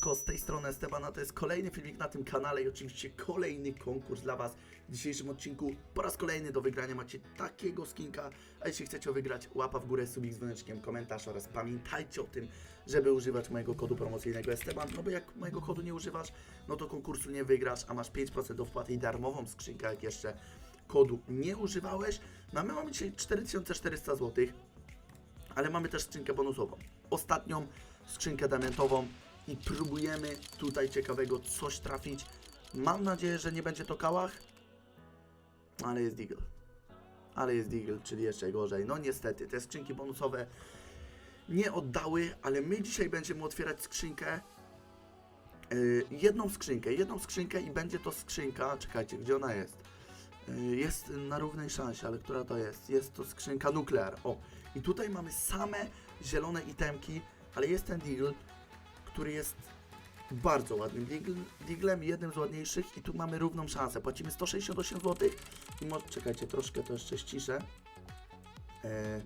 Siemanko, z tej strony Estebana, to jest kolejny filmik na tym kanale i oczywiście kolejny konkurs dla Was. W dzisiejszym odcinku po raz kolejny do wygrania macie takiego skinka, a jeśli chcecie wygrać, łapa w górę, subik z dzwoneczkiem, komentarz oraz pamiętajcie o tym, żeby używać mojego kodu promocyjnego Esteban, no bo jak mojego kodu nie używasz, no to konkursu nie wygrasz, a masz 5% do wpłaty i darmową skrzynkę, jak jeszcze kodu nie używałeś. No a my mamy dzisiaj 4400 zł, ale mamy też skrzynkę bonusową. Ostatnią skrzynkę diamentową i próbujemy tutaj ciekawego coś trafić. Mam nadzieję, że nie będzie to kałach, ale jest Deagle. Ale jest Deagle, czyli jeszcze gorzej. No niestety, te skrzynki bonusowe nie oddały, ale my dzisiaj będziemy otwierać skrzynkę. Yy, jedną skrzynkę, jedną skrzynkę i będzie to skrzynka. Czekajcie, gdzie ona jest? Yy, Jest na równej szansie, ale która to jest? Jest to skrzynka nuklear. O, i tutaj mamy same zielone itemki, ale jest ten deagle, który jest bardzo ładnym deaglem, jednym z ładniejszych i tu mamy równą szansę. Płacimy 168 zł i mo- czekajcie, troszkę to jeszcze ściszę. E,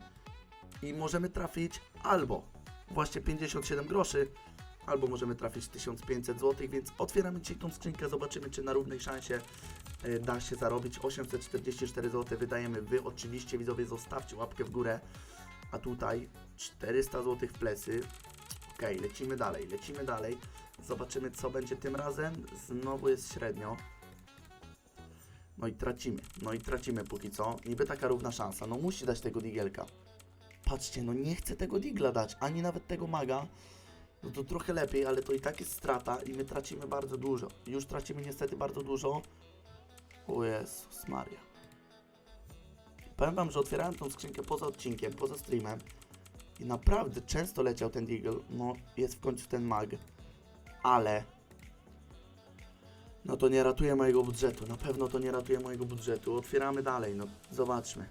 I możemy trafić albo właśnie 57 groszy, albo możemy trafić 1500 zł, więc otwieramy dzisiaj tą skrzynkę, zobaczymy czy na równej szansie e, da się zarobić 844 zł wydajemy wy oczywiście widzowie zostawcie łapkę w górę a tutaj 400 zł w plecy ok, lecimy dalej, lecimy dalej. Zobaczymy co będzie tym razem. Znowu jest średnio. No i tracimy, no i tracimy póki co. Niby taka równa szansa, no musi dać tego digielka. Patrzcie, no nie chcę tego digla dać, ani nawet tego maga. No to trochę lepiej, ale to i tak jest strata i my tracimy bardzo dużo. Już tracimy niestety bardzo dużo. O Jezus Maria. Powiem wam, że otwierałem tą skrzynkę poza odcinkiem, poza streamem i naprawdę często leciał ten Deagle. No, jest w końcu ten mag. Ale no to nie ratuje mojego budżetu. Na pewno to nie ratuje mojego budżetu. Otwieramy dalej, no zobaczmy.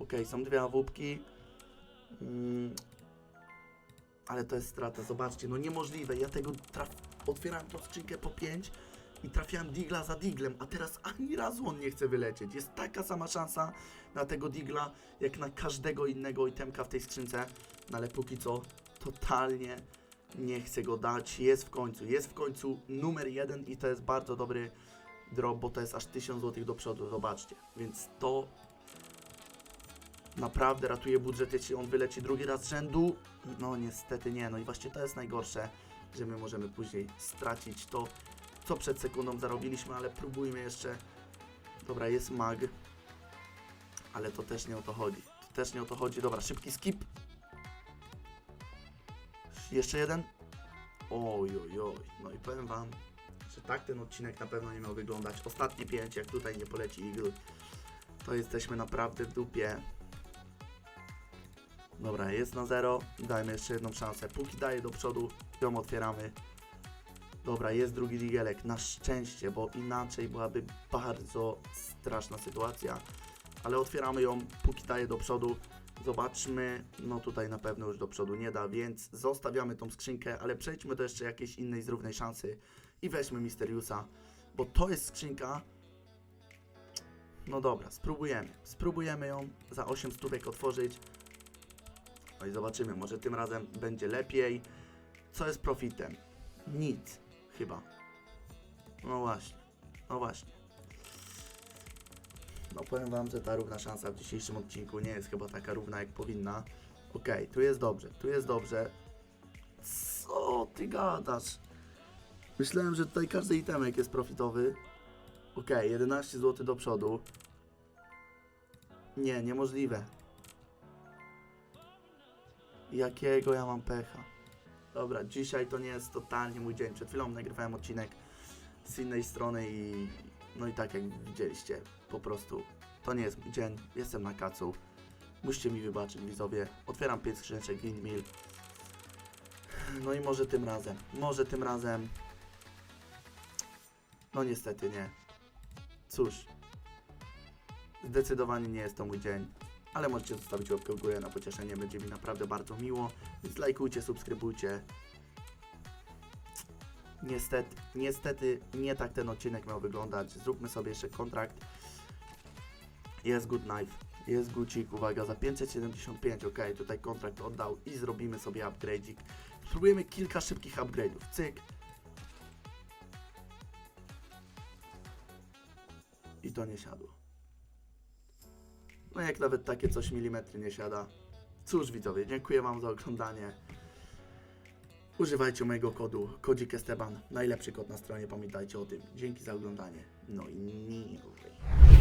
Ok, są dwie awupki. Mm, ale to jest strata, zobaczcie, no niemożliwe. Ja tego traf... otwierałem tą skrzynkę po 5 i trafiałem digla za diglem, a teraz ani razu on nie chce wylecieć. Jest taka sama szansa na tego digla, jak na każdego innego itemka w tej skrzynce, no ale póki co totalnie nie chcę go dać. Jest w końcu, jest w końcu numer jeden i to jest bardzo dobry drop, bo to jest aż 1000 zł do przodu, zobaczcie. Więc to naprawdę ratuje budżet, jeśli on wyleci drugi raz z rzędu. No niestety nie, no i właśnie to jest najgorsze, że my możemy później stracić to, co przed sekundą zarobiliśmy, ale próbujmy jeszcze. Dobra, jest mag, ale to też nie o to chodzi. To też nie o to chodzi. Dobra, szybki skip. Jeszcze jeden. Oj, oj, oj. No i powiem wam, że tak ten odcinek na pewno nie miał wyglądać. Ostatnie pięć, jak tutaj nie poleci Eagle, to jesteśmy naprawdę w dupie. Dobra, jest na zero. Dajmy jeszcze jedną szansę. Póki daje do przodu, ją otwieramy. Dobra, jest drugi digelek. Na szczęście, bo inaczej byłaby bardzo straszna sytuacja. Ale otwieramy ją, póki daje do przodu. Zobaczmy. No tutaj na pewno już do przodu nie da, więc zostawiamy tą skrzynkę, ale przejdźmy do jeszcze jakiejś innej z równej szansy i weźmy Misteriusa, bo to jest skrzynka. No dobra, spróbujemy. Spróbujemy ją za 8 stówek otworzyć. No i zobaczymy, może tym razem będzie lepiej. Co jest profitem? Nic, chyba. No właśnie, no właśnie. No powiem wam, że ta równa szansa w dzisiejszym odcinku nie jest chyba taka równa jak powinna. Okej, tu jest dobrze, tu jest dobrze. Co ty gadasz? Myślałem, że tutaj każdy itemek jest profitowy. Okej, 11 zł do przodu. Nie, niemożliwe. Jakiego ja mam pecha? Dobra, dzisiaj to nie jest totalnie mój dzień. Przed chwilą nagrywałem odcinek z innej strony i no i tak jak widzieliście, po prostu to nie jest mój dzień. Jestem na kacu. Musicie mi wybaczyć, widzowie. Otwieram 5 skrzyneczek Windmill. No i może tym razem, może tym razem. No niestety nie. Cóż, zdecydowanie nie jest to mój dzień ale możecie zostawić łapkę w górę na pocieszenie, będzie mi naprawdę bardzo miło, więc lajkujcie, subskrybujcie. Niestety, niestety nie tak ten odcinek miał wyglądać. Zróbmy sobie jeszcze kontrakt. Jest good knife. Jest gucik, uwaga, za 575, ok, tutaj kontrakt oddał i zrobimy sobie upgrade'ik. Spróbujemy kilka szybkich upgrade'ów, cyk. I to nie siadło. No jak nawet takie coś milimetry nie siada. Cóż widzowie, dziękuję Wam za oglądanie. Używajcie mojego kodu, kodzik Esteban, najlepszy kod na stronie, pamiętajcie o tym. Dzięki za oglądanie. No i nie.